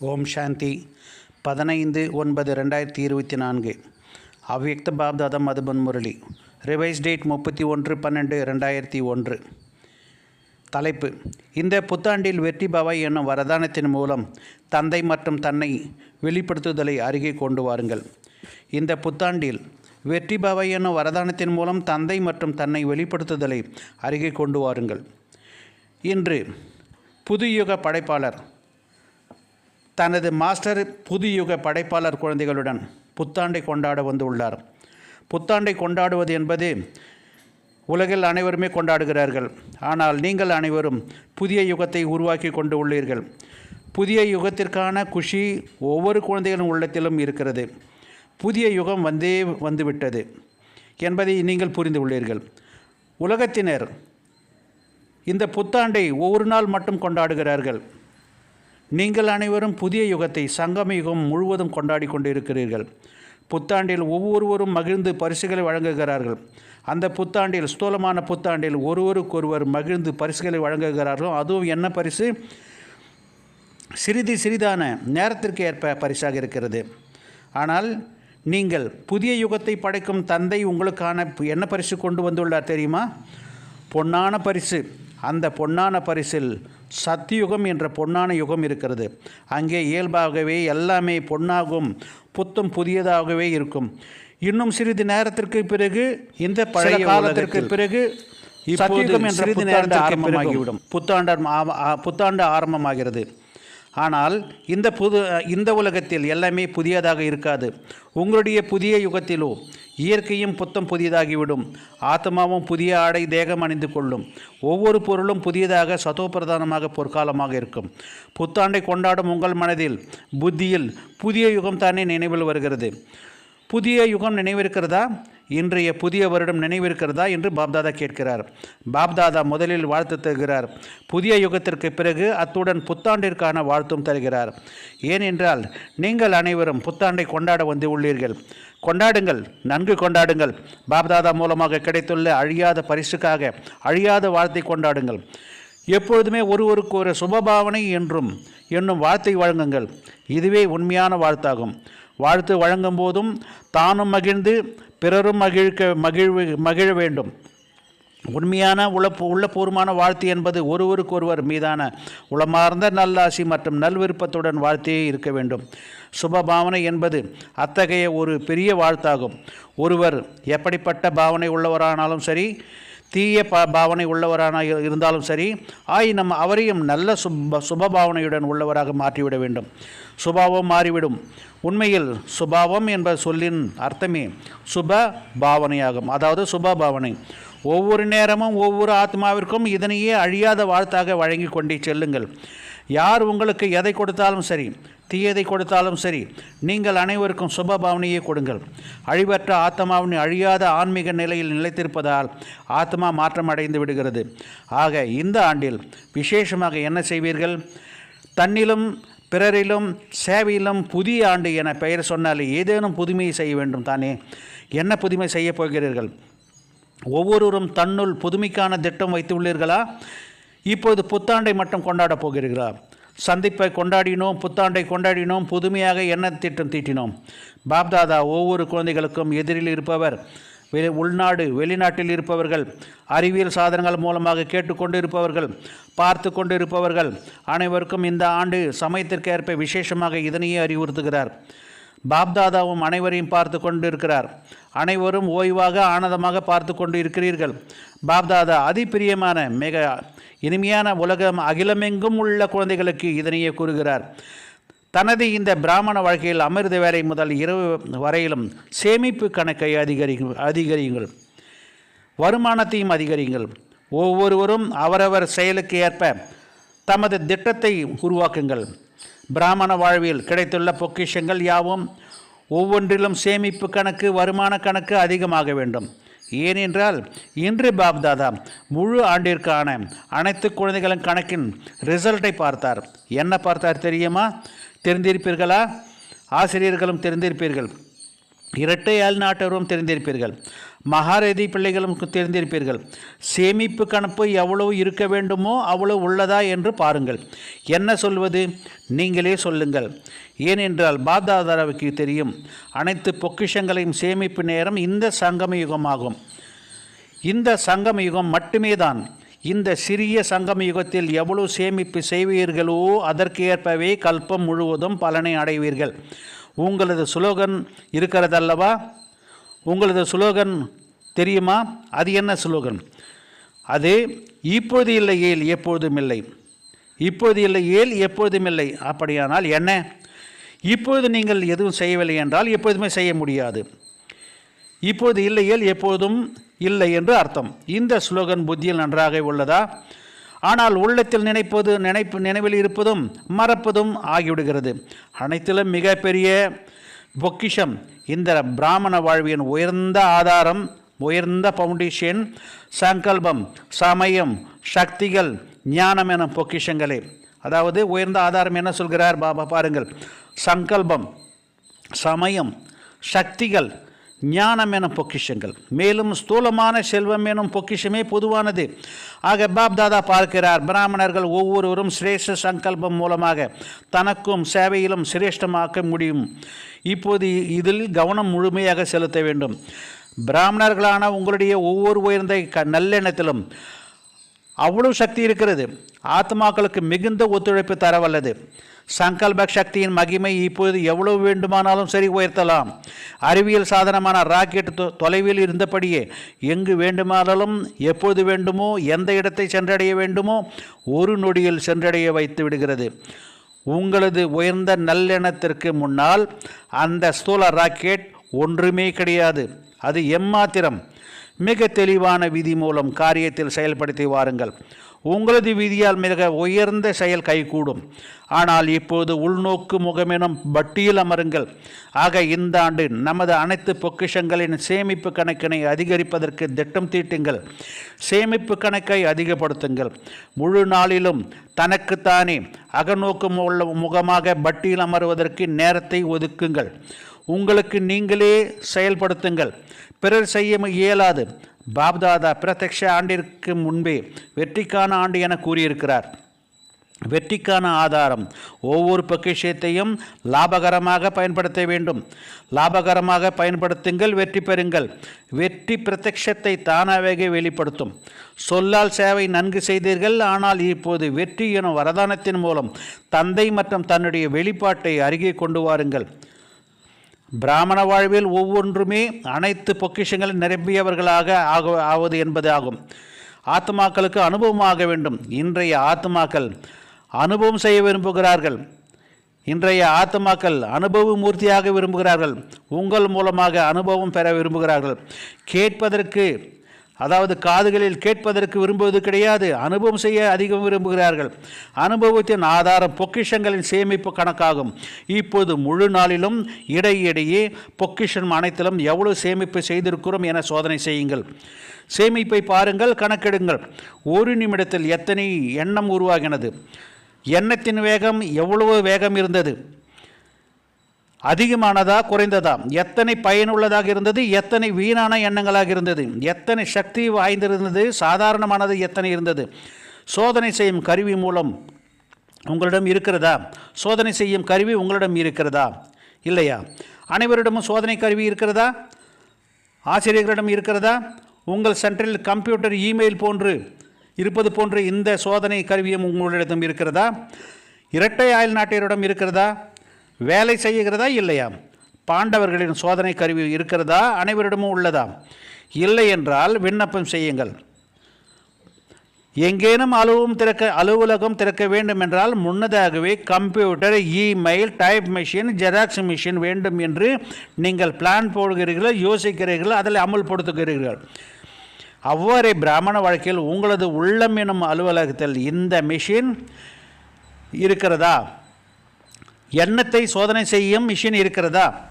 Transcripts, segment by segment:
ஓம் சாந்தி. பதினைந்து ஒன்பது ரெண்டாயிரத்தி இருபத்தி நான்கு. அவ்யக்த பாப்தாதம் மதுபன் முரளி. ரிவைஸ் டேட் முப்பத்தி ஒன்று பன்னெண்டு ரெண்டாயிரத்தி ஒன்று. தலைப்பு. இந்த புத்தாண்டில் வெற்றி பவாய் என்னும் வரதானத்தின் மூலம் தந்தை மற்றும் தன்னை வெளிப்படுத்துதலை அருகே கொண்டு வாருங்கள். இந்த புத்தாண்டில் வெற்றி பவாய் என்னும் வரதானத்தின் மூலம் தந்தை மற்றும் தன்னை வெளிப்படுத்துதலை அருகே கொண்டு வாருங்கள். இன்று புதுயுக படைப்பாளர் தனது மாஸ்டர் புதுயுக படைப்பாளர் குழந்தைகளுடன் புத்தாண்டை கொண்டாட வந்துள்ளார். புத்தாண்டை கொண்டாடுவது என்பது உலகில் அனைவருமே கொண்டாடுகிறார்கள். ஆனால் நீங்கள் அனைவரும் புதிய யுகத்தை உருவாக்கி கொண்டு உள்ளீர்கள். புதிய யுகத்திற்கான குஷி ஒவ்வொரு குழந்தைகளின் உள்ளத்திலும் இருக்கிறது. புதிய யுகம் வந்தே வந்துவிட்டது என்பதை நீங்கள் புரிந்து உள்ளீர்கள் உலகத்தினர் இந்த புத்தாண்டை ஒவ்வொரு நாள் மட்டும் கொண்டாடுகிறார்கள். நீங்கள் அனைவரும் புதிய யுகத்தை சங்கம யுகம் முழுவதும் கொண்டாடி கொண்டிருக்கிறீர்கள். புத்தாண்டில் ஒவ்வொருவரும் மகிழ்ந்து பரிசுகளை வழங்குகிறார்கள். அந்த புத்தாண்டில் ஸ்தூலமான புத்தாண்டில் ஒருவருக்கொருவர் மகிழ்ந்து பரிசுகளை வழங்குகிறார்களோ அதுவும் என்ன பரிசு? சிறிது சிறிதான நேரத்திற்கு ஏற்ப பரிசாக இருக்கிறது. ஆனால் நீங்கள் புதிய யுகத்தை படைக்கும் தந்தை உங்களுக்கான என்ன பரிசு கொண்டு வந்துள்ளார் தெரியுமா? பொன்னான பரிசு. அந்த பொன்னான பரிசில் சத்தியுகம் என்ற பொன்னான யுகம் இருக்கிறது. அங்கே இயல்பாகவே எல்லாமே பொன்னாகும் புத்தும் புதியதாகவே இருக்கும். இன்னும் சிறிது நேரத்திற்கு பிறகு இந்த பழைய காலத்திற்கு பிறகு சத்தியுகம் என்ற சிறிது நேரத்திற்கு ஆரம்பமாகிவிடும். புத்தாண்டு புத்தாண்டு ஆரம்பமாகிறது. ஆனால் இந்த புது இந்த உலகத்தில் எல்லாமே புதியதாக இருக்காது. உங்களுடைய புதிய யுகத்திலோ இயற்கையும் புத்தம் புதியதாகிவிடும். ஆத்மாவும் புதிய ஆடை தேகம் அணிந்து கொள்ளும். ஒவ்வொரு பொருளும் புதியதாக சதோபிரதானமாக பொற்காலமாக இருக்கும். புத்தாண்டை கொண்டாடும் உங்கள் மனதில் புத்தியில் புதிய யுகம் தானே நினைவில் வருகிறது. புதிய யுகம் நினைவிருக்கிறதா? இன்றைய புதிய வருடம் நினைவிருக்கிறதா? என்று பாப்தாதா கேட்கிறார். பாப்தாதா முதலில் வாழ்த்து தருகிறார். புதிய யுகத்திற்கு பிறகு அத்துடன் புத்தாண்டிற்கான வாழ்த்தும் தருகிறார். ஏனென்றால் நீங்கள் அனைவரும் புத்தாண்டை கொண்டாட வந்து உள்ளீர்கள். கொண்டாடுங்கள் நன்கு கொண்டாடுங்கள். பாப்தாதா மூலமாக கிடைத்துள்ள அழியாத பரிசுக்காக அழியாத வாழ்த்தை கொண்டாடுங்கள். எப்பொழுதுமே ஒருவருக்கு ஒரு சுபபாவனை என்றும் என்னும் வாழ்த்தை வழங்குங்கள். இதுவே உண்மையான வாழ்த்தாகும். வாழ்த்து வழங்கும் போதும் தானும் மகிழ்ந்து பிறரும் மகிழ்க்க மகிழ்வு மகிழ வேண்டும். உண்மையான உள்ள உள்ளபூர்வமான வாழ்த்து என்பது ஒருவருக்கொருவர் மீதான உளமார்ந்த நல்லாசி மற்றும் நல்விருப்பத்துடன் வாழ்த்தே இருக்க வேண்டும். சுப பாவனை என்பது அத்தகைய ஒரு பெரிய வாழ்த்தாகும். ஒருவர் எப்படிப்பட்ட பாவனை உள்ளவரானாலும் சரி தீய பா பாவனை உள்ளவரான இருந்தாலும் சரி ஆயினும் அவரையும் நல்ல சுப பாவனையுடன் உள்ளவராக மாற்றிவிட வேண்டும். சுபாவம் மாறிவிடும். உண்மையில் சுபாவம் என்ற சொல்லின் அர்த்தமே சுப பாவனையாகும். அதாவது சுப பாவனை. ஒவ்வொரு நேரமும் ஒவ்வொரு ஆத்மாவிற்கும் இதனையே அழியாத வாழ்த்தாக வழங்கி கொண்டே செல்லுங்கள். யார் உங்களுக்கு எதை கொடுத்தாலும் சரி தீயதை கொடுத்தாலும் சரி நீங்கள் அனைவருக்கும் சுப பாவனையே கொடுங்கள். அழிவற்ற ஆத்மாவின் அழியாத ஆன்மீக நிலையில் நிலைத்திருப்பதால் ஆத்மா மாற்றம் அடைந்து விடுகிறது. ஆக இந்த ஆண்டில் விசேஷமாக என்ன செய்வீர்கள்? தன்னிலும் பிறரிலும் சேவையிலும் புதிய ஆண்டு என பெயர் சொன்னாலே ஏதேனும் புதுமையை செய்ய வேண்டும் தானே? என்ன புதுமை செய்யப் போகிறீர்கள்? ஒவ்வொருவரும் தன்னுள் புதுமைக்கான திட்டம் வைத்துள்ளீர்களா? இப்போது புத்தாண்டை மட்டும் கொண்டாடப் போகிறீர்களா? சந்திப்பை கொண்டாடினோம் புத்தாண்டை கொண்டாடினோம் புதுமையாக என்ன திட்டம் தீட்டினோம். பாப்தாதா ஒவ்வொரு குழந்தைகளுக்கும் எதிரில் இருப்பவர் வெளி உள்நாடு வெளிநாட்டில் இருப்பவர்கள் அறிவியல் சாதனங்கள் மூலமாக கேட்டுக்கொண்டு இருப்பவர்கள் பார்த்து கொண்டு இருப்பவர்கள் அனைவருக்கும் இந்த ஆண்டு சமயத்திற்கேற்ப விசேஷமாக இதனையே அறிவுறுத்துகிறார். பாப்தாதாவும் அனைவரையும் பார்த்து கொண்டு இருக்கிறார் அனைவரும் ஓய்வாக ஆனந்தமாக பார்த்து கொண்டு இருக்கிறீர்கள் பாப்தாதா அதிப்பிரியமான மிக இனிமையான உலகம் அகிலமெங்கும் உள்ள குழந்தைகளுக்கு இதனையே கூறுகிறார். தனது இந்த பிராமண வாழ்க்கையில் அமிர்த வேலை முதல் இரவு வரையிலும் சேமிப்பு கணக்கை அதிகரி அதிகரியுங்கள். வருமானத்தையும் அதிகரியுங்கள். ஒவ்வொருவரும் அவரவர் செயலுக்கு ஏற்ப தமது திட்டத்தை உருவாக்குங்கள். பிராமண வாழ்வில் கிடைத்துள்ள பொக்கிஷங்கள் யாவும் ஒவ்வொன்றிலும் சேமிப்பு கணக்கு வருமான கணக்கு அதிகமாக வேண்டும். ஏனென்றால் இன்று பாப்தாதா முழு ஆண்டிற்கான அனைத்து குழந்தைகளின் கணக்கின் ரிசல்ட்டை பார்த்தார். என்ன பார்த்தார் தெரியுமா? தெரிந்திருப்பீர்களா? ஆசிரியர்களும் தெரிந்திருப்பீர்கள். இரட்டை நாட்டவரும் தெரிந்திருப்பீர்கள். மகாரதி பிள்ளைகளும் தெரிந்திருப்பீர்கள் சேமிப்பு கணப்பு எவ்வளவு இருக்க வேண்டுமோ அவ்வளவு உள்ளதா என்று பாருங்கள். என்ன சொல்வது? நீங்களே சொல்லுங்கள். ஏனென்றால் பாப்தாதாராவுக்கு தெரியும் அனைத்து பொக்கிஷங்களையும் சேமிப்பு நேரம் இந்த சங்கம யுகமாகும். இந்த சங்கம யுகம் மட்டுமே தான் இந்த சிறிய சங்கம யுகத்தில் எவ்வளவு சேமிப்பு செய்வீர்களோ அதற்கு ஏற்பவே கல்பம் முழுவதும் பலனை அடைவீர்கள். உங்களது சுலோகன் இருக்கிறதல்லவா? உங்களது சுலோகன் தெரியுமா? அது என்ன சுலோகன்? அது இப்போது இல்லை ஏல் எப்பொழுதும் இல்லை. இப்போது இல்லை ஏல் எப்பொழுதும் இல்லை. அப்படியானால் என்ன? இப்பொழுது நீங்கள் எதுவும் செய்யவில்லை என்றால் எப்போதுமே செய்ய முடியாது. இப்போது இல்லையேல் எப்போதும் இல்லை என்று அர்த்தம். இந்த ஸ்லோகன் புத்தியில் நன்றாக உள்ளதா? ஆனால் உள்ளத்தில் நினைப்பது நினைப்பு நினைவில் இருப்பதும் மறப்பதும் ஆகிவிடுகிறது. அனைத்திலும் மிகப்பெரிய பொக்கிஷம். இந்த பிராமண வாழ்வின் உயர்ந்த ஆதாரம் உயர்ந்த பவுண்டேஷன் சங்கல்பம் சமயம் சக்திகள் ஞானம் என பொக்கிஷங்களே. அதாவது உயர்ந்த ஆதாரம் என்ன சொல்கிறார்? பாபா பாருங்கள். சங்கல்பம் சமயம் சக்திகள் ஞானம் எனும் பொக்கிஷங்கள். மேலும் ஸ்தூலமான செல்வம் எனும் பொக்கிஷமே பொதுவானது. ஆக பாப் தாதா பார்க்கிறார் பிராமணர்கள் ஒவ்வொருவரும் சிரேஷ்ட சங்கல்பம் மூலமாக தனக்கும் சேவையிலும் சிரேஷ்டமாக்க முடியும். இப்போது இதில் கவனம் முழுமையாக செலுத்த வேண்டும். பிராமணர்களான உங்களுடைய ஒவ்வொரு உயர்ந்த க நல்லெண்ணத்திலும் அவ்வளவு சக்தி இருக்கிறது. ஆத்மாக்களுக்கு மிகுந்த ஒத்துழைப்பு தரவல்லது. சங்கல்ப சக்தியின் மகிமை இப்போது எவ்வளவு வேண்டுமானாலும் சரி உயர்த்தலாம். அறிவியல் சாதனமான ராக்கெட் தொ- தொலைவில் இருந்தபடியே எங்கு வேண்டுமானாலும் எப்போது வேண்டுமோ எந்த இடத்தை சென்றடைய வேண்டுமோ ஒரு நொடியில் சென்றடைய வைத்து விடுகிறது. உங்களது உயர்ந்த நல்லெண்ணத்திற்கு முன்னால் அந்த ஸ்தூல ராக்கெட் ஒன்றுமே கிடையாது. அது எம்மாத்திரம்? மிக தெளிவான விதி மூலம் காரியத்தில் செயல்படுத்தி வாருங்கள். உங்களது விதியால் மிக உயர்ந்த செயல் கைகூடும். ஆனால் இப்போது உள்நோக்கு முகமெனும் பட்டியில் அமருங்கள். ஆக இந்த ஆண்டு நமது அனைத்து பொக்கிஷங்களின் சேமிப்பு கணக்கினை அதிகரிப்பதற்கு திட்டம் தீட்டுங்கள். சேமிப்பு கணக்கை அதிகப்படுத்துங்கள். முழு நாளிலும் தனக்குத்தானே அகநோக்கு உள்ள முகமாக பட்டியில் அமருவதற்கு நேரத்தை ஒதுக்குங்கள். உங்களுக்கு நீங்களே செயல்படுத்துங்கள். பிறர் செய்ய இயலாது. பாப்தாதா பிரத்யக்ஷ ஆண்டிற்கு முன்பே வெற்றிக்கான ஆண்டு என கூறியிருக்கிறார். வெற்றிக்கான ஆதாரம். ஒவ்வொரு பொக்கிஷத்தையும் லாபகரமாக பயன்படுத்த வேண்டும். லாபகரமாக பயன்படுத்துங்கள் வெற்றி பெறுங்கள். வெற்றி பிரத்யக்ஷத்தை தானாகவே வெளிப்படுத்தும். சொல்லால் சேவை நன்கு செய்தீர்கள் ஆனால் இப்போது வெற்றி எனும் வரதானத்தின் மூலம் தந்தை மற்றும் தன்னுடைய வெளிப்பாட்டை அருகே கொண்டு வாருங்கள். பிராமண வாழ்வில் ஒவ்வொன்றுமே அனைத்து பொக்கிஷங்களும் நிரம்பியவர்களாக ஆக ஆவது என்பது ஆகும். ஆத்மாக்களுக்கு அனுபவமாக வேண்டும். இன்றைய ஆத்மாக்கள் அனுபவம் செய்ய விரும்புகிறார்கள். இன்றைய ஆத்மாக்கள் அனுபவ மூர்த்தியாக விரும்புகிறார்கள். உங்கள் மூலமாக அனுபவம் பெற விரும்புகிறார்கள். கேட்பதற்கு அதாவது காதுகளில் கேட்பதற்கு விரும்புவது கிடையாது. அனுபவம் செய்ய அதிகம் விரும்புகிறார்கள். அனுபவத்தின் ஆதாரம் பொக்கிஷங்களின் சேமிப்பு கணக்காகும். இப்போது முழு நாளிலும் இடையிடையே பொக்கிஷன் அனைத்திலும் எவ்வளவு சேமிப்பு செய்திருக்கிறோம் என சோதனை செய்யுங்கள். சேமிப்பை பாருங்கள் கணக்கெடுங்கள். ஒரு நிமிடத்தில் எத்தனை எண்ணம் உருவாகினது? எண்ணத்தின் வேகம் எவ்வளவு வேகம் இருந்தது? அதிகமானதா குறைந்ததா? எத்தனை பயனுள்ளதாக இருந்தது எத்தனை வீணான எண்ணங்களாக இருந்தது? எத்தனை சக்தி வாய்ந்திருந்தது சாதாரணமானது எத்தனை இருந்தது? சோதனை செய்யும் கருவி மூலம் உங்களிடம் இருக்கிறதா? சோதனை செய்யும் கருவி உங்களிடம் இருக்கிறதா? இல்லையா? அனைவரிடமும் சோதனை கருவி இருக்கிறதா? ஆசிரியர்களிடம் இருக்கிறதா? உங்கள் சென்டரில் கம்ப்யூட்டர் இமெயில் போன்று இருப்பது போன்று இந்த சோதனை கருவியும் உங்களிடம் இருக்கிறதா? இரட்டை ஆயுள் நாட்டியரிடம் இருக்கிறதா? வேலை செய்கிறதா இல்லையா பாண்டவர்களின் சோதனை கருவி இருக்கிறதா? அனைவரிடமும் உள்ளதா இல்லை என்றால் விண்ணப்பம் செய்யுங்கள். எங்கேனும் அலுவலகம் திறக்க அலுவலகம் திறக்க வேண்டும் என்றால் முன்னதாகவே computer email type machine Xerox machine வேண்டும் என்று நீங்கள் பிளான் போடுகிறீர்கள் யோசிக்கிறீர்கள் அதில் அமல்படுத்துகிறீர்கள் அவ்வாறே பிராமண வாழ்க்கையில் உங்களது உள்ளம் எனும் அலுவலகத்தில் இந்த மிஷின் இருக்கிறதா? எண்ணத்தை சோதனை செய்யும் மிஷின் இருக்கிறதா?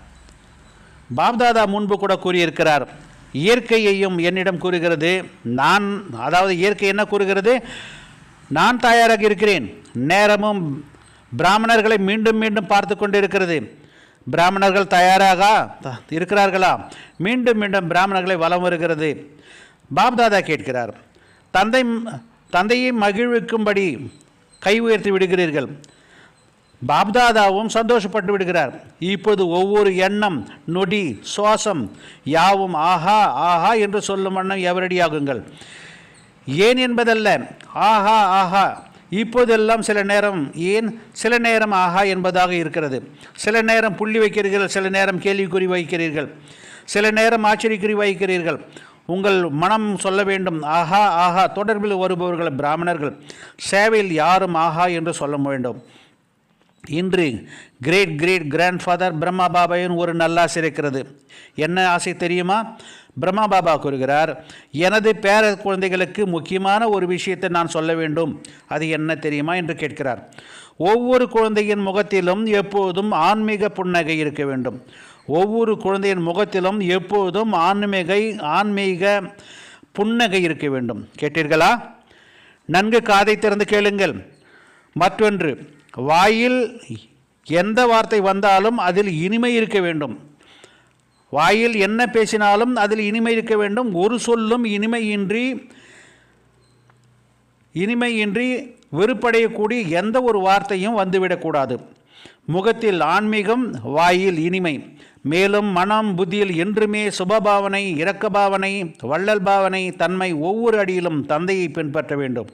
பாப்தாதா முன்பு கூட கூறியிருக்கிறார் இயற்கையையும் என்னிடம் கூறுகிறது. நான் அதாவது இயற்கை என்ன கூறுகிறது? நான் தயாராக இருக்கிறேன். நேரமும் பிராமணர்களை மீண்டும் மீண்டும் பார்த்து கொண்டிருக்கிறது. பிராமணர்கள் தயாராக? த- இருக்கிறார்களா? மீண்டும் மீண்டும் பிராமணர்களை வலம் வருகிறது. பாப்தாதா கேட்கிறார் தந்தை தந்தையை மகிழ்விக்கும்படி கை உயர்த்தி விடுகிறீர்கள். பாப்தாதாவும் சந்தோஷப்பட்டு விடுகிறார். இப்போது ஒவ்வொரு எண்ணம் நொடி சுவாசம் யாவும் ஆஹா ஆஹா என்று சொல்லும் வண்ணம் எவரடியாகுங்கள். ஏன் என்பதல்ல ஆஹா ஆஹா. இப்போதெல்லாம் சில நேரம் ஏன் சில நேரம் ஆஹா என்பதாக இருக்கிறது. சில நேரம் புள்ளி வைக்கிறீர்கள் சில நேரம் கேள்விக்குறி வைக்கிறீர்கள். சில நேரம் ஆச்சரியக்குறி வைக்கிறீர்கள். உங்கள் மனம் சொல்ல வேண்டும் ஆஹா ஆஹா. தொடர்பில் வருபவர்கள் பிராமணர்கள். சேவையில் யாரும் ஆஹா என்று சொல்ல வேண்டும். இன்று கிரேட் கிரேட் கிராண்ட்ஃபாதர் பிரம்மா பாபாவின் ஒரு நல்லாசை இருக்கிறது. என்ன ஆசை தெரியுமா? பிரம்மா பாபா கூறுகிறார் எனது பேர குழந்தைகளுக்கு முக்கியமான ஒரு விஷயத்தை நான் சொல்ல வேண்டும். அது என்ன தெரியுமா? என்று கேட்கிறார். ஒவ்வொரு குழந்தையின் முகத்திலும் எப்போதும் ஆன்மீக புன்னகை இருக்க வேண்டும். ஒவ்வொரு குழந்தையின் முகத்திலும் எப்போதும் ஆன்மீகை ஆன்மீக புன்னகை இருக்க வேண்டும். கேட்டீர்களா? நன்கு காதை திறந்து கேளுங்கள். மற்றொன்று வாயில் எந்த வார்த்தை வந்தாலும் அதில் இனிமை இருக்க வேண்டும். வாயில் என்ன பேசினாலும் அதில் இனிமை இருக்க வேண்டும். ஒரு சொல்லும் இனிமையின்றி இனிமையின்றி வெறுப்படையக்கூடிய எந்த ஒரு வார்த்தையும் வந்துவிடக்கூடாது முகத்தில் ஆன்மீகம் வாயில் இனிமை. மேலும் மனம் புத்தியில் என்றுமே சுபபாவனை இரக்கபாவனை வள்ளல் பாவனை தன்மை ஒவ்வொரு அடியிலும் தந்தையை பின்பற்ற வேண்டும்.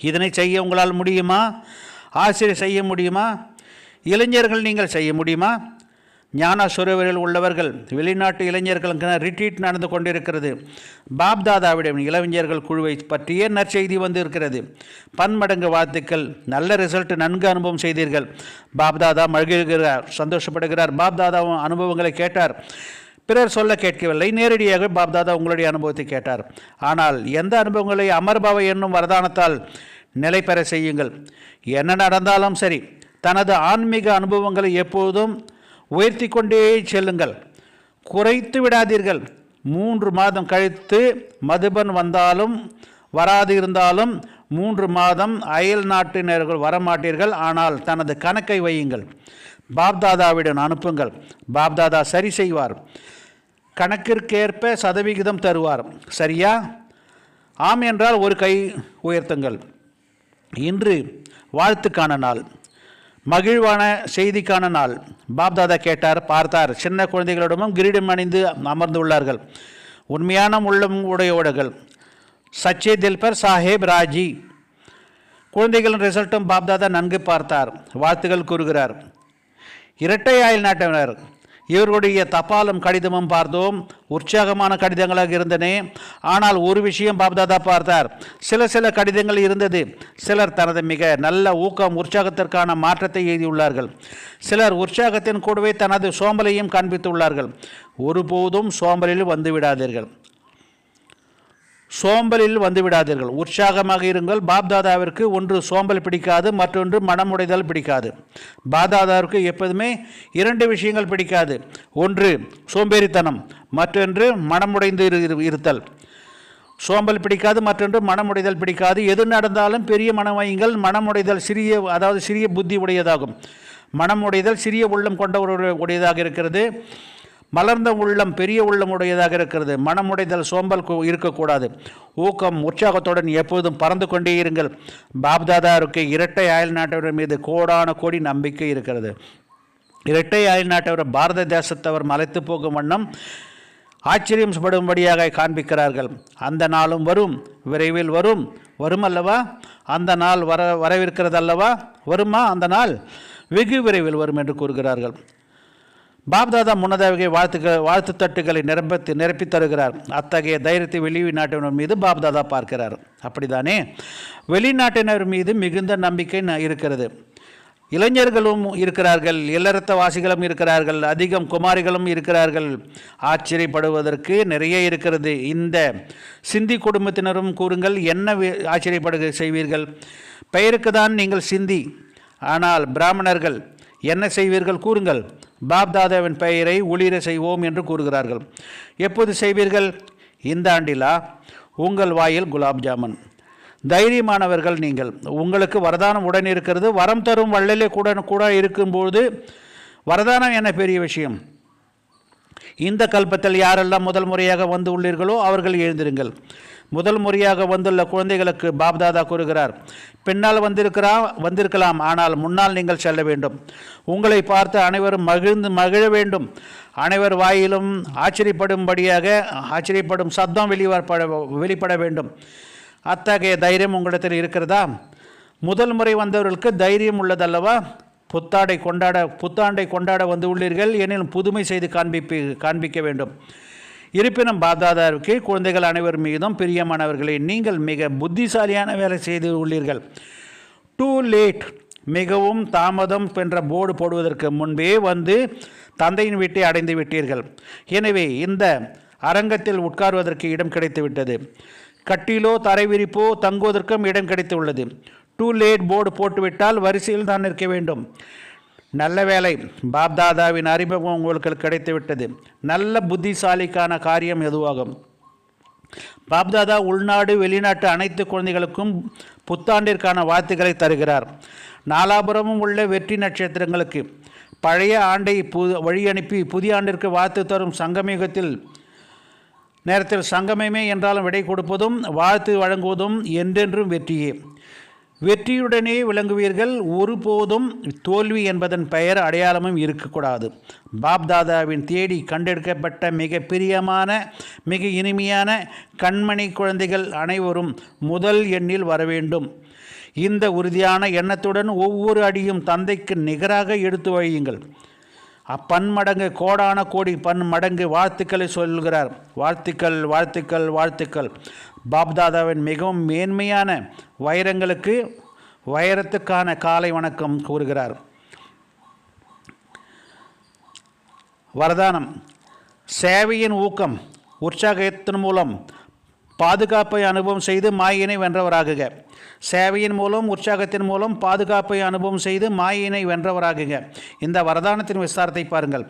இதனை செய்ய உங்களால் முடியுமா? ஆசிரியர் செய்ய முடியுமா? இளைஞர்கள் நீங்கள் செய்ய முடியுமா? ஞான சுரவரில் உள்ளவர்கள் வெளிநாட்டு இளைஞர்களுக்கு ரிட்ரீட் நடந்து கொண்டிருக்கிறது. பாப்தாதாவிடம் இளைஞர்கள் குழுவை பற்றியே நற்செய்தி வந்து இருக்கிறது பன்மடங்கு வாழ்த்துக்கள். நல்ல ரிசல்ட் நன்கு அனுபவம் செய்தீர்கள். பாப்தாதா மகிழ்கிறார் சந்தோஷப்படுகிறார். பாப்தாதாவும் அனுபவங்களை கேட்டார். பிறர் சொல்ல கேட்கவில்லை. நேரடியாக பாப்தாதா உங்களுடைய அனுபவத்தை கேட்டார். ஆனால் எந்த அனுபவங்களை அமர்பாவை என்னும் வரதானத்தால் நிலை பெற செய்யுங்கள். என்ன நடந்தாலும் சரி தனது ஆன்மீக அனுபவங்களை எப்போதும் உயர்த்தி கொண்டே செல்லுங்கள். குறைத்து விடாதீர்கள். மூன்று மாதம் கழித்து மதுபன் வந்தாலும் வராது இருந்தாலும் மூன்று மாதம் அயல் நாட்டினர்கள் வரமாட்டீர்கள். ஆனால் தனது கணக்கை வையுங்கள். பாப்தாதாவிடம் அனுப்புங்கள். பாப்தாதா சரி செய்வார். கணக்கிற்கேற்ப சதவிகிதம் தருவார். சரியா? ஆம் என்றால் ஒரு கை உயர்த்துங்கள். இன்று வாழ்த்துக்கான நாள். மகிழ்வான செய்திக்கான நாள். பாப்தாதா கேட்டார் பார்த்தார் சின்ன குழந்தைகளிடமும் கிரீடம் அணிந்து அமர்ந்துள்ளார்கள். உண்மையான உள்ளம் உடையோடுகள் சச்சே தில்பர் சாஹேப் ராஜி. குழந்தைகளின் ரிசல்ட்டும் பாப்தாதா நன்கு பார்த்தார் வாழ்த்துகள் கூறுகிறார். இரட்டை ஆயுள் நாட்டினர் இவர்களுடைய தபாலும் கடிதமும் பார்த்தோம். உற்சாகமான கடிதங்களாக இருந்தன. ஆனால் ஒரு விஷயம் பாப்தாதா பார்த்தார். சில சில கடிதங்கள் இருந்தது. சிலர் தனது மிக நல்ல ஊக்கம் உற்சாகத்திற்கான மாற்றத்தை எழுதியுள்ளார்கள் சிலர் உற்சாகத்தின் கூடவே தனது சோம்பலையும் காண்பித்துள்ளார்கள். ஒருபோதும் சோம்பலில் வந்து விடாதீர்கள். சோம்பலில் வந்துவிடாதீர்கள் உற்சாகமாக இருங்கள். பாப்தாதாவிற்கு ஒன்று சோம்பல் பிடிக்காது மற்றொன்று மனமுடைதல் பிடிக்காது. பாப்தாதாவிற்கு எப்போதுமே இரண்டு விஷயங்கள் பிடிக்காது. ஒன்று சோம்பேறித்தனம் மற்றொன்று மனமுடைந்து இரு- இரு- இருத்தல். சோம்பல் பிடிக்காது மற்றொன்று மனமுடைதல் பிடிக்காது. எது நடந்தாலும் பெரிய மனம் வையுங்கள். மனமுடைதல் சிறிய அதாவது சிறிய புத்தி உடையதாகும். மனமுடைதல் சிறிய உள்ளம் கொண்ட உடையதாக இருக்கிறது. மலர்ந்த உள்ளம் பெரிய உள்ளம் உடையதாக இருக்கிறது. மனமுடைதல் சோம்பல் கு- இருக்கக்கூடாது. ஊக்கம் உற்சாகத்துடன் எப்போதும் பறந்து கொண்டே இருங்கள். பாப்தாதாருக்கு இரட்டை அயல் நாட்டவர் மீது கோடான கோடி நம்பிக்கை இருக்கிறது. இரட்டை அயல் நாட்டவர் பாரத தேசத்தவர் மலைத்து போகும் வண்ணம் ஆச்சரியம் படும்படியாக காண்பிக்கிறார்கள். அந்த நாளும் வரும். விரைவில் வரும். வரும் அல்லவா? அந்த நாள் வர வரவிருக்கிறது அல்லவா வருமா? அந்த நாள் வெகு விரைவில் வரும் என்று கூறுகிறார்கள். பாப்தாதா முன்னதாகவே வாழ்த்துக்கள் வாழ்த்து தட்டுகளை நிரம்பி நிரப்பி தருகிறார். அத்தகைய தைரியத்தை வெளிநாட்டினர் மீது பாப்தாதா பார்க்கிறார். அப்படிதானே வெளிநாட்டினர் மீது மிகுந்த நம்பிக்கை இருக்கிறது. இளைஞர்களும் இருக்கிறார்கள் இல்லறத்த வாசிகளும் இருக்கிறார்கள் அதிகம் குமாரிகளும் இருக்கிறார்கள். ஆச்சரியப்படுவதற்கு நிறைய இருக்கிறது. இந்த சிந்தி குடும்பத்தினரும் கூறுங்கள் என்ன ஆச்சரியப்படு செய்வீர்கள்? பெயருக்கு தான் நீங்கள் சிந்தி. ஆனால் பிராமணர்கள் என்ன செய்வீர்கள் கூறுங்கள். பாப்தாதாவின் பெயரை ஒளிர செய்வோம் என்று கூறுகிறார்கள். எப்போது செய்வீர்கள்? இந்த ஆண்டிலா? உங்கள் வாயில் குலாப் ஜாமுன். தைரியமானவர்கள் நீங்கள். உங்களுக்கு வரதானம் உடன் இருக்கிறது. வரம் தரும் வள்ளலே கூட கூட இருக்கும்போது வரதானம் என்ன பெரிய விஷயம்? இந்த கல்பத்தில் யாரெல்லாம் முதல் முறையாக வந்து உள்ளீர்களோ அவர்கள் எழுந்திருங்கள். முதல் முறையாக வந்துள்ள குழந்தைகளுக்கு பாப்தாதா கூறுகிறார் பின்னால் வந்திருக்கிறா வந்திருக்கலாம் ஆனால் முன்னால் நீங்கள் செல்ல வேண்டும். உங்களை பார்த்து அனைவரும் மகிழ்ந்து மகிழ வேண்டும். அனைவர் வாயிலும் ஆச்சரியப்படும்படியாக ஆச்சரியப்படும் சத்தம் வெளிவரப்பட வெளிப்பட வேண்டும். அத்தகைய தைரியம் உங்களிடத்தில் இருக்கிறதா? முதல் முறை வந்தவர்களுக்கு தைரியம் உள்ளதல்லவா? புத்தாடை கொண்டாட புத்தாண்டை கொண்டாட வந்து உள்ளீர்கள். எனினும் புதுமை செய்து காண்பிப்பி காண்பிக்க வேண்டும். இருப்பினும் பாப்தாதாவுக்கு குழந்தைகள் அனைவர் மீதும் பிரியமானவர்களே நீங்கள் மிக புத்திசாலியான வேலை செய்து உள்ளீர்கள். டூ லேட் மிகவும் தாமதம் என்ற போர்டு போடுவதற்கு முன்பே வந்து தந்தையின் வீட்டை அடைந்து விட்டீர்கள். எனவே இந்த அரங்கத்தில் உட்காருவதற்கு இடம் கிடைத்துவிட்டது. கட்டிலோ தரை விரிப்போ தங்குவதற்கும் இடம் கிடைத்துள்ளது. டூ லேட் போர்டு போட்டுவிட்டால் வரிசையில் தான் நிற்க வேண்டும். நல்ல வேலை பாப்தாதாவின் அறிமுகம் உங்களுக்கு கிடைத்துவிட்டது. நல்ல புத்திசாலிக்கான காரியம் எதுவாகும்? பாப்தாதா உள்நாடு வெளிநாட்டு அனைத்து குழந்தைகளுக்கும் புத்தாண்டிற்கான வாழ்த்துக்களை தருகிறார். நாலாபுரமும் உள்ள வெற்றி நட்சத்திரங்களுக்கு பழைய ஆண்டை பு வழி அனுப்பி புதிய ஆண்டிற்கு வாழ்த்து தரும் சங்கமயுகத்தில் நேரத்தில் சங்கமமே என்றாலும் விடை கொடுப்பதும் வாழ்த்து வழங்குவதும் என்றென்றும் வெற்றியே. வெற்றியுடனே விளங்குவீர்கள். ஒருபோதும் தோல்வி என்பதன் பெயர் அடையாளமும் இருக்கக்கூடாது. பாப்தாதாவின் தேடி கண்டெடுக்கப்பட்ட மிக பிரியமான மிக இனிமையான கண்மணி குழந்தைகள் அனைவரும் முதல் எண்ணில் வர வேண்டும். இந்த உறுதியான எண்ணத்துடன் ஒவ்வொரு அடியும் தந்தைக்கு நிகராக எடுத்து வையுங்கள். அப்பன்மடங்கு கோடான கோடி பன் மடங்கு வாழ்த்துக்களை சொல்கிறார். வாழ்த்துக்கள் வாழ்த்துக்கள் வாழ்த்துக்கள். பாப்தாதாவின் மிகவும் மேன்மையான வைரங்களுக்கு வைரத்துக்கான காலை வணக்கம் கூறுகிறார். வரதானம். சேவையின் ஊக்கம் உற்சாகத்தின் மூலம் பாதுகாப்பை அனுபவம் செய்து மாயினை வென்றவராகுக. சேவையின் மூலம் உற்சாகத்தின் மூலம் பாதுகாப்பை அனுபவம் செய்து மாயினை வென்றவராகுங்க இந்த வரதானத்தின் விசாரத்தை பாருங்கள்.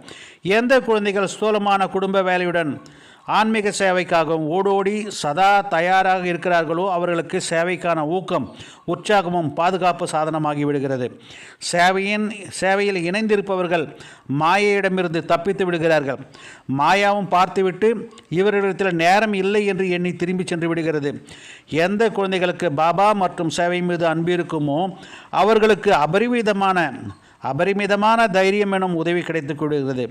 எந்த குழந்தைகள் ஸ்தூலமான குடும்ப வேலையுடன் ஆன்மீக சேவைக்காகவும் ஓடோடி சதா தயாராக இருக்கிறார்களோ அவர்களுக்கு சேவைக்கான ஊக்கம் உற்சாகமும் பாதுகாப்பு சாதனமாகி விடுகிறது. சேவையின் சேவையில் இணைந்திருப்பவர்கள் மாயையிடமிருந்து தப்பித்து விடுகிறார்கள். மாயாவும் பார்த்துவிட்டு இவர்களிடத்தில் நேரம் இல்லை என்று எண்ணி திரும்பி சென்று விடுகிறது. எந்த குழந்தைகளுக்கு பாபா மற்றும் சேவை மீது அன்பு இருக்குமோ அவர்களுக்கு அபரிவிதமான அபரிமிதமான தைரியம் எனும் உதவி கிடைத்து விடுகிறது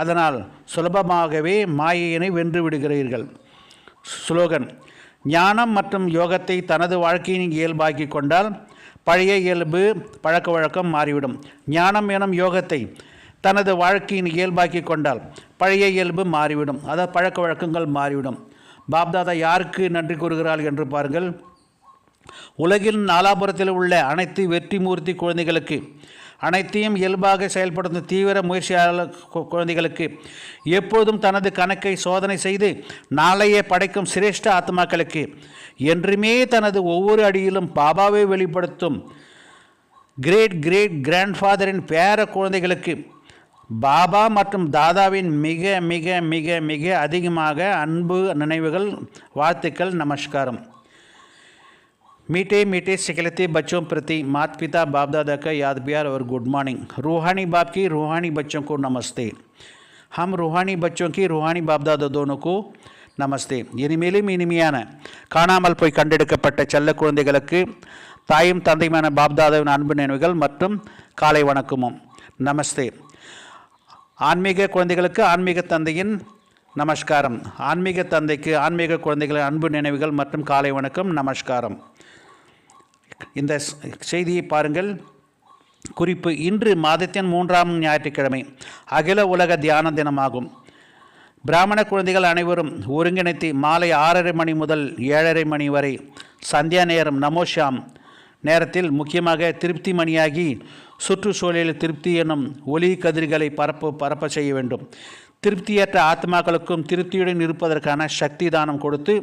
அதனால் சுலபமாகவே மாயையினை வென்று விடுகிறீர்கள். ஸ்லோகன் ஞானம் மற்றும் யோகத்தை தனது வாழ்க்கையின் இயல்பாக்கி கொண்டால் பழைய இயல்பு பழக்க வழக்கம் மாறிவிடும். ஞானம் எனும் யோகத்தை தனது வாழ்க்கையின் இயல்பாக்கி கொண்டால் பழைய இயல்பு மாறிவிடும். அதாவது பழக்க வழக்கங்கள் மாறிவிடும். பாப்தாதா யாருக்கு நன்றி கூறுகிறாள் என்று பாருங்கள். உலகின் நாலாபுரத்தில் உள்ள அனைத்து வெற்றி மூர்த்தி குழந்தைகளுக்கு அனைத்தையும் இயல்பாக செயல்படுத்தும் தீவிர முயற்சியாளர் குழந்தைகளுக்கு எப்போதும் தனது கணக்கை சோதனை செய்து நாளையே படைக்கும் சிரேஷ்ட ஆத்மாக்களுக்கு என்றுமே தனது ஒவ்வொரு அடியிலும் பாபாவை வெளிப்படுத்தும் கிரேட் கிரேட் கிராண்ட்ஃபாதரின் பேர குழந்தைகளுக்கு பாபா மற்றும் தாதாவின் மிக மிக மிக மிக அதிகமாக அன்பு நினைவுகள் வாழ்த்துக்கள் நமஸ்காரம். मीठे मीठे सिखलते बच्चों प्रति माता पिता बाप दादा का याद प्यार और गुड मॉर्निंग रूहानी बाप की रूहानी बच्चों को नमस्ते हम रूहानी बच्चों की रूहानी बाप दादा दोनों को நமஸ்தே இனிமேலும் இனிமையான காணாமல் போய் கண்டெடுக்கப்பட்ட செல்ல குழந்தைகளுக்கு தாயும் தந்தையுமான பாப்தாதாவின் அன்பு நினைவுகள் மற்றும் காலை வணக்கமும் நமஸ்தே ஆன்மீக குழந்தைகளுக்கு ஆன்மீக தந்தையின் நமஸ்காரம் ஆன்மீக தந்தைக்கு ஆன்மீக குழந்தைகளின் அன்பு நினைவுகள் மற்றும் காலை வணக்கம் நமஸ்காரம் இந்த செய்தியை பாருங்கள். குறிப்பு இன்று மாதத்தின் மூன்றாம் ஞாயிற்றுக்கிழமை அகில உலக தியான தினமாகும். பிராமண குழந்தைகள் அனைவரும் ஒருங்கிணைத்து மாலை ஆறரை மணி முதல் ஏழரை மணி வரை சந்தியா நேரம் நமோஷாம் நேரத்தில் முக்கியமாக திருப்தி மணியாகி சுற்றுச்சூழலில் திருப்தி எனும் ஒளி கதிர்களை பரப்ப பரப்ப செய்ய வேண்டும். திருப்தியற்ற ஆத்மாக்களுக்கும் திருப்தியுடன் இருப்பதற்கான சக்தி தானம் கொடுத்து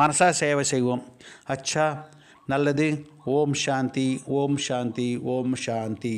மனசா சேவை செய்வோம். அச்சா நல்லது ஓம் சாந்தி ஓம் சாந்தி ஓம் சாந்தி